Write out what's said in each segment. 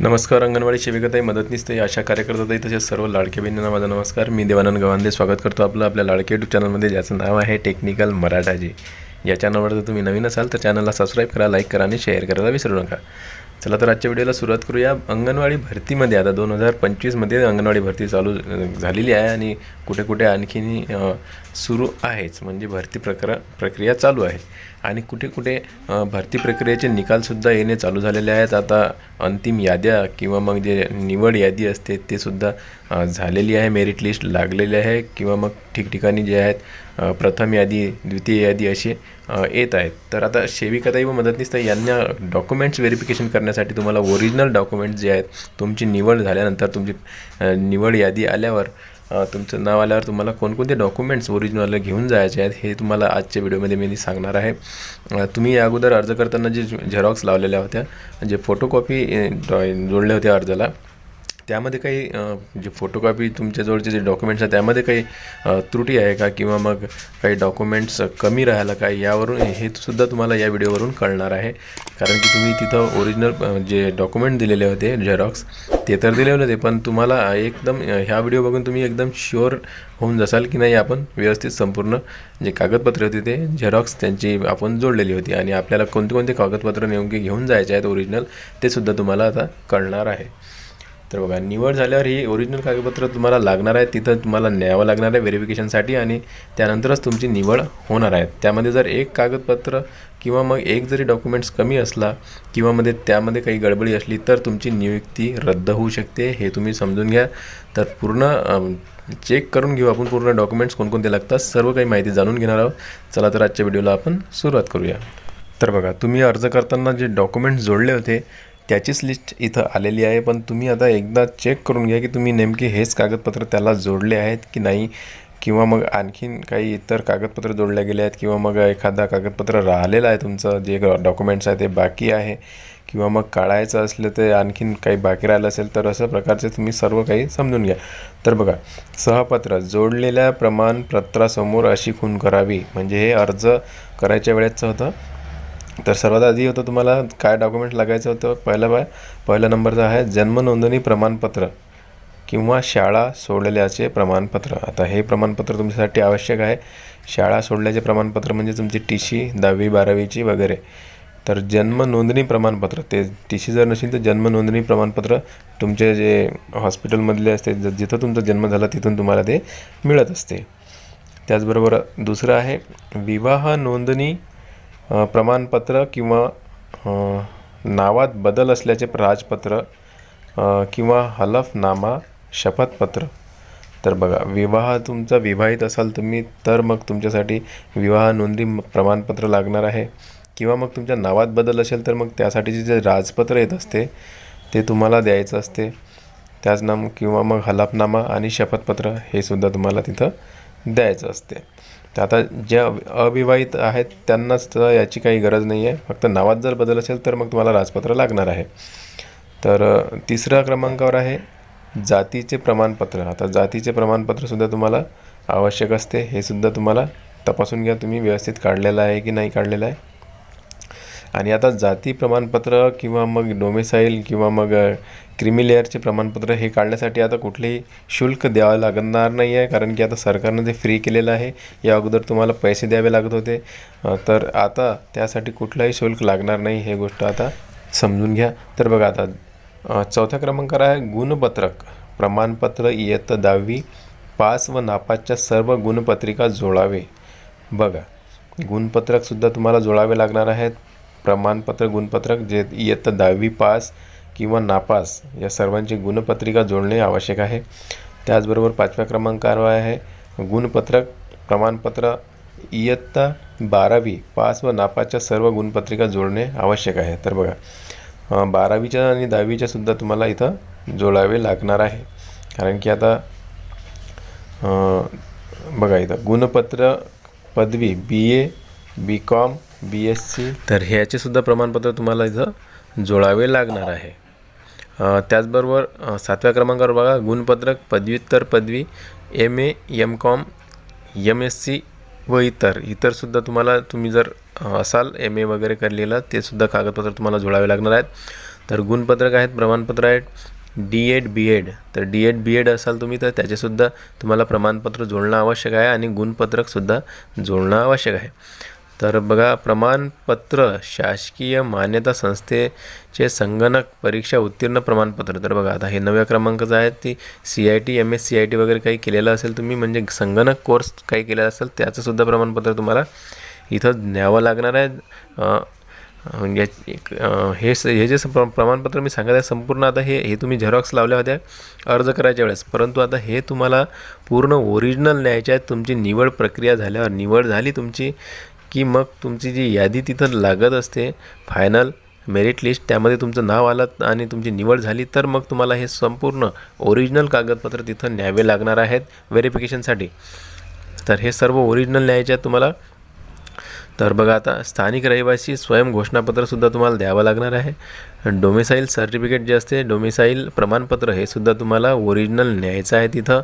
नमस्कार अंगणवाडी सेविकाताई मदतनीस ताई आशा कार्यकर्ताताई तसेच सर्व लाडके बहिणींना माझा नमस्कार. मी देवानंद गवांदे स्वागत करतो आपलं आपल्या लाडके यूट्यूब चॅनलमध्ये ज्याचं नाव आहे टेक्निकल मराठाजी या चॅनलवर जर तुम्ही नवीन असाल तर चॅनलला सबस्क्राईब करा लाईक करा आणि शेअर करायला विसरू नका. चला तर आजच्या व्हिडिओला सुरुवात करूया. अंगणवाडी भरतीमध्ये आता दोन हजार पंचवीसमध्ये अंगणवाडी भरती चालू झालेली आहे आणि कुठे कुठे आणखीन सुरू आहेच. म्हणजे भरती प्रक्र प्रक्रिया चालू आहे. आणि कुठे कुठे भरती प्रक्रियेचे निकालसुद्धा येणे चालू झालेले आहेत. आता अंतिम याद्या किंवा मग जे निवड यादी असते ते सुद्धा झालेली आहे. मेरिट लिस्ट लागलेली आहे किंवा मग ठिकठिकाणी जे आहेत प्रथम यादी द्वितीय यादी असे येत आहेत. तर आता सेविकाताई व मदतनीस यांना डॉक्युमेंट्स व्हेरिफिकेशन करण्यासाठी तुम्हाला ओरिजिनल डॉक्युमेंट्स जे आहेत तुमची निवड झाल्यानंतर तुमची निवड यादी आल्यावर तुमचं नाव आल्यावर तुम्हाला कोणकोणते डॉक्युमेंट्स ओरिजिनल घेऊन जायचे आहेत हे तुम्हाला आजच्या व्हिडिओमध्ये मी सांगणार आहे. तुम्ही या अगोदर अर्ज करताना जे झेरॉक्स लावलेल्या होत्या जे फोटोकॉपी जोडल्या होत्या अर्जाला त्यामध्ये काही जे फोटोकॉपी तुमच्याजवळचे जे डॉक्युमेंट्स आहेत त्यामध्ये काही त्रुटी आहे का? किंवा मग काही डॉक्युमेंट्स कमी राहिलं काय यावरून हे सुद्धा तुम्हाला या व्हिडिओवरून कळणार आहे. कारण की तुम्ही तिथं ओरिजिनल जे डॉक्युमेंट दिलेले होते झेरॉक्स ते तर दिलेले होते पण तुम्हाला एकदम ह्या व्हिडिओ बघून तुम्ही एकदम शुअर होऊन जासाल की नाही आपण व्यवस्थित संपूर्ण जे कागदपत्रे होती ते झेरॉक्स त्यांची आपण जोडलेली होती. आणि आपल्याला कोणते कोणते कागदपत्र नेमके घेऊन जायचे आहेत ओरिजिनल ते सुद्धा तुम्हाला आता कळणार आहे. तर बघा निवड झाल्यावर ही ओरिजिनल कागदपत्र तुम्हाला लागणार आहे. तिथं तुम्हाला न्यावं लागणार आहे व्हेरिफिकेशनसाठी आणि त्यानंतरच तुमची निवड होणार आहे. त्यामध्ये जर एक कागदपत्र किंवा मग एक जरी डॉक्युमेंट्स कमी असला किंवा मध्ये त्यामध्ये काही गडबडी असली तर तुमची नियुक्ती रद्द होऊ शकते. हे तुम्ही समजून घ्या. तर पूर्ण चेक करून घेऊ आपण पूर्ण डॉक्युमेंट्स कोणकोणते लागतात. सर्व काही माहिती जाणून घेणार आहोत. चला तर आजच्या व्हिडिओला आपण सुरुवात करूया. तर बघा तुम्ही अर्ज करताना जे डॉक्युमेंट्स जोडले होते त्याचीच लिस्ट इथं आलेली आहे. पण तुम्ही आता एकदा चेक करून घ्या की तुम्ही नेमके हेच कागदपत्र त्याला जोडले आहेत की नाही? किंवा मग आणखीन काही इतर कागदपत्र जोडल्या गेले आहेत? किंवा मग एखादा कागदपत्र राहिलेलं आहे तुमचं जे डॉक्युमेंट्स आहे ते बाकी आहे? किंवा मग काढायचं असलं ते आणखीन काही बाकी राहिलं असेल तर अशा प्रकारचे तुम्ही सर्व काही समजून घ्या. तर बघा सहपत्र जोडलेल्या प्रमाणपत्रासमोर अशी खून करावी. म्हणजे हे अर्ज करायच्या वेळेचं होतं. तर सर्वात आधी होतं तुम्हाला काय डॉक्युमेंट लागायचं होतं? पहिलं बाय पहिला नंबरचं आहे जन्म नोंदणी प्रमाणपत्र किंवा शाळा सोडलेल्याचे प्रमाणपत्र. आता हे प्रमाणपत्र तुमच्यासाठी आवश्यक आहे. शाळा सोडल्याचे प्रमाणपत्र म्हणजे तुमची टी सी दहावी बारावीची वगैरे. तर जन्म नोंदणी प्रमाणपत्र ते टी सी जर नसेल तर जन्म नोंदणी प्रमाणपत्र तुमचे जे हॉस्पिटलमधले असते ज जिथं तुमचा जन्म झाला तिथून तुम्हाला ते मिळत असते. त्याचबरोबर दुसरं आहे विवाह नोंदणी प्रमाणपत्र किंवा नावात बदल असल्याचे राजपत्र किंवा हलफनामा शपथपत्र. तर बघा विवाह तुमचा विवाहित असाल तुम्ही तर मग तुमच्यासाठी विवाह नोंदणी प्रमाणपत्र लागणार आहे. किंवा मग तुमच्या नावात बदल असेल तर मग त्यासाठीचे जे राजपत्र येत असते ते तुम्हाला द्यायचं असते. त्याच नाम किंवा मग हलफनामा आणि शपथपत्र हे सुद्धा तुम्हाला तिथं द्यायचं असते. तर आता ज्या अविवाहित आहेत त्यांनाच तर याची काही गरज नाही आहे फक्त नावात जर बदल असेल तर मग तुम्हाला राजपत्र लागणार आहे. तर तिसऱ्या क्रमांकावर आहे जातीचे प्रमाणपत्र. आता जातीचे प्रमाणपत्रसुद्धा तुम्हाला आवश्यक असते. हे सुद्धा तुम्हाला तपासून घ्या. तुम्ही व्यवस्थित काढलेलं आहे की नाही काढलेलं आहे? आणि आता जाती प्रमाणपत्र किंवा मग डोमेसाईल किंवा मग क्रिमी लेअरचे प्रमाणपत्र हे काढण्यासाठी आता कुठलेही शुल्क द्यावं लागणार नाही आहे कारण की आता सरकारनं जे फ्री केलेलं आहे या अगोदर तुम्हाला पैसे द्यावे लागत होते. तर आता त्यासाठी कुठलंही शुल्क लागणार नाही हे गोष्ट आता समजून घ्या. तर बघा आता चौथ्या क्रमांकावर आहे गुणपत्रक. प्रमाणपत्र इयत्ता दहावी पास व नापासच्या सर्व गुणपत्रिका जोडावे. बघा गुणपत्रकसुद्धा तुम्हाला जोडावे लागणार आहेत. प्रमाणपत्र गुणपत्रक जे इयत्ता दहावी पास किंवा नापास या सर्वांची गुणपत्रिका जोडणे आवश्यक आहे. त्याचबरोबर पाचव्या क्रमांकावर आहे. गुणपत्रक प्रमाणपत्र इयत्ता बारावी पास व नापासच्या सर्व गुणपत्रिका जोडणे आवश्यक आहे. तर बघा बारावीच्या आणि दहावीच्या सुद्धा तुम्हाला इथं जोडावे लागणार आहे. कारण की आता बघा इथं गुणपत्र पदवी B A B com B S C तर ह्याचेसुद्धा प्रमाणपत्र तुम्हाला इथं जोडावे लागणार आहे. त्याचबरोबर सातव्या क्रमांकावर बघा गुणपत्रक पदव्युत्तर पदवी M A M com M S C व इतर. इतरसुद्धा तुम्हाला तुम्ही जर असाल एम ए वगैरे करलेलं ते सुद्धा कागदपत्र तुम्हाला जोडावे लागणार आहेत. तर गुणपत्रक आहेत प्रमाणपत्र आहेत डी एड बी एड तर डी एड बी एड असाल तुम्ही तर त्याचेसुद्धा तुम्हाला प्रमाणपत्र जोडणं आवश्यक आहे आणि गुणपत्रकसुद्धा जोडणं आवश्यक आहे. तर बघा प्रमाणपत्र शासकीय मान्यता संस्थेचे संगणक परीक्षा उत्तीर्ण प्रमाणपत्र. तर बघा आता हे नव्या क्रमांकाचं आहे ती C I T M S C I T वगैरे काही केलेलं असेल तुम्ही म्हणजे संगणक कोर्स काही केलेला असेल त्याचंसुद्धा प्रमाणपत्र तुम्हाला इथं न्यावं लागणार आहे. या म्हणजे एक, हे स हे जे स- प्र- प्रमाणपत्र मी सांगत आहे संपूर्ण आता हे हे तुम्ही झेरॉक्स लावल्या होत्या अर्ज करायच्या वेळेस. परंतु आता हे तुम्हाला पूर्ण ओरिजिनल न्यायचे आहेत तुमची निवड प्रक्रिया झाल्यावर निवड झाली तुमची की मग तुमची जी यादी तिथं लागत असते फायनल मेरिट लिस्ट त्यामध्ये तुमचं नाव आलं आणि तुमची निवड झाली तर मग तुम्हाला हे संपूर्ण ओरिजिनल कागदपत्र तिथं न्यावे लागणार आहेत व्हेरिफिकेशनसाठी तर हे सर्व ओरिजिनल न्यायचे आहेत तुम्हाला. तर बघा आता स्थानिक रहिवासी स्वयं घोषणापत्रसुद्धा तुम्हाला द्यावं लागणार आहे. डोमिसाईल सर्टिफिकेट जे असते डोमिसाईल प्रमाणपत्र हे सुद्धा तुम्हाला ओरिजिनल न्यायचं आहे तिथं.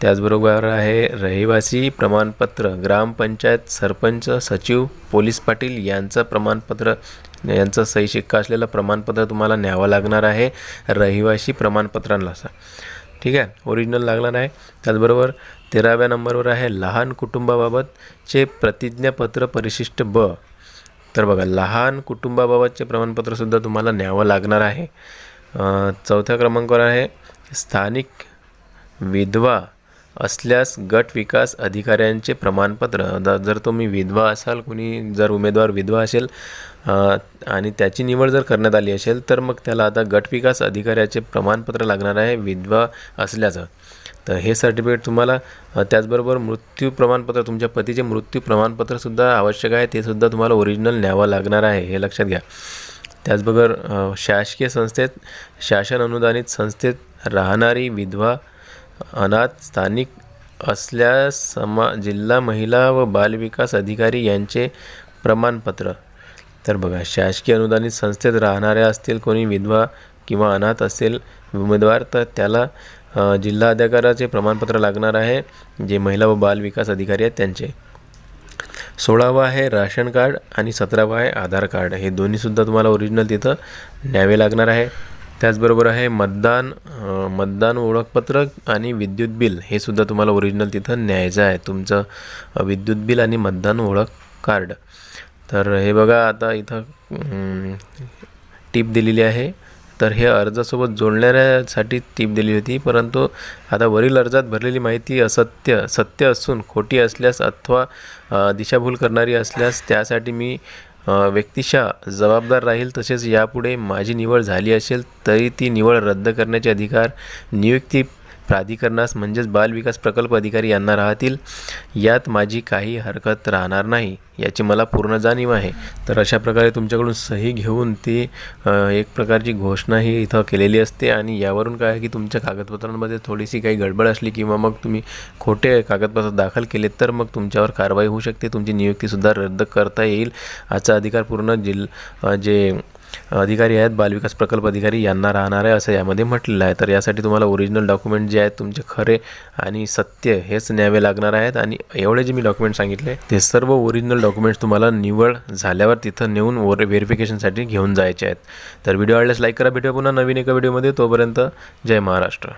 त्याचबरोबर आहे रहिवासी प्रमाणपत्र ग्रामपंचायत सरपंच सचिव पोलीस पाटील यांचं प्रमाणपत्र. यांचं सही शिक्का असलेलं प्रमाणपत्र तुम्हाला न्यावं लागणार आहे रहिवासी प्रमाणपत्रांना ठीक आहे? ओरिजिनल लागणार आहे. त्याचबरोबर तेराव्या नंबरवर आहे लहान कुटुंबाबाबतचे प्रतिज्ञापत्र परिशिष्ट ब. तर बघा लहान कुटुंबाबाबतचे प्रमाणपत्रसुद्धा तुम्हाला न्यावं लागणार आहे. चौथ्या क्रमांकावर आहे स्थानिक विधवा. असल्यास गट विकास अधिकाऱ्यांचे प्रमाणपत्र द- जर तुम्ही विधवा असाल कुणी जर उमेदवार विधवा असेल आणि त्याची निवड जर करण्यात आली असेल तर मग त्याला आता गट विकास अधिकाऱ्याचे प्रमाणपत्र लागणार आहे विधवा असल्याचं. तर हे सर्टिफिकेट तुम्हाला त्याचबरोबर मृत्यू प्रमाणपत्र तुमच्या पतीचे मृत्यू प्रमाणपत्रसुद्धा आवश्यक आहे ते सुद्धा तुम्हाला ओरिजिनल न्यावं लागणार आहे हे लक्षात घ्या. त्याचबरोबर शासकीय संस्थेत शासन अनुदानित संस्थेत राहणारी विधवा अनाथ स्थानिक असल्यास समा जिल्हा महिला व बालविकास अधिकारी यांचे प्रमाणपत्र. तर बघा शासकीय अनुदानित संस्थेत राहणाऱ्या असतील कोणी विधवा किंवा अनाथ असेल उमेदवार तर त्याला जिल्हाधिकाराचे जिल्हा प्रमाणपत्र लागणार आहे जे महिला व बाल विकास अधिकारी आहेत त्यांचे. सोळावं आहे राशन कार्ड आणि सतरावं आहे आधार कार्ड. हे दोन्हीसुद्धा तुम्हाला ओरिजिनल तिथं न्यावे लागणार आहे. त्याचबरोबर आहे मतदान मतदान ओळखपत्र आणि विद्युत बिल. हे सुद्धा तुम्हाला ओरिजिनल तिथं न्यायचं आहे. तुमचं विद्युत बिल आणि मतदान ओळख कार्ड. तर हे बघा आता इथं टीप दिलेली आहे. तर हे अर्जासोबत जोडणाऱ्यासाठी टीप दिली होती. परंतु आता वरील अर्जात भरलेली माहिती असत्य सत्य असून खोटी असल्यास अथवा दिशाभूल करणारी असल्यास त्यासाठी मी व्यक्तिशः जबाबदार राहील तसेच यापुढे माझी निवड झाली असेल तरी ती निवड रद्द करण्याचे अधिकार नियुक्ती प्राधिकरणास म्हणजेच बाल विकास प्रकल्प अधिकारी यांना राहतील यात माझी काही हरकत राहणार नाही याची मला पूर्ण जाणीव आहे. तर अशा प्रकारे तुमच्याकडून सही घेऊन ती एक प्रकारची घोषणा ही इथं केलेली असते आणि यावरून काय आहे की तुमच्या कागदपत्रांमध्ये थोडीशी काही गडबड असली किंवा मग तुम्ही खोटे कागदपत्र दाखल केले तर मग तुमच्यावर कारवाई होऊ शकते. तुमची नियुक्तीसुद्धा रद्द करता येईल. याचा अधिकार पूर्ण जिल जे अधिकारी आहेत बालविकास प्रकल्प अधिकारी यांना राहणार आहे असं यामध्ये म्हटलेलं आहे. तर यासाठी तुम्हाला ओरिजिनल डॉक्युमेंट जे आहेत तुमचे खरे आणि सत्य हेच न्यावे लागणार आहेत. आणि एवढे जे मी डॉक्युमेंट सांगितले ते सर्व ओरिजिनल डॉक्युमेंट्स तुम्हाला निवड झाल्यावर तिथं नेऊन वर व्हेरिफिकेशनसाठी घेऊन जायचे आहेत. तर व्हिडिओ आवडल्यास लाईक करा. भेटूया पुन्हा नवीन एका व्हिडिओमध्ये तोपर्यंत जय महाराष्ट्र.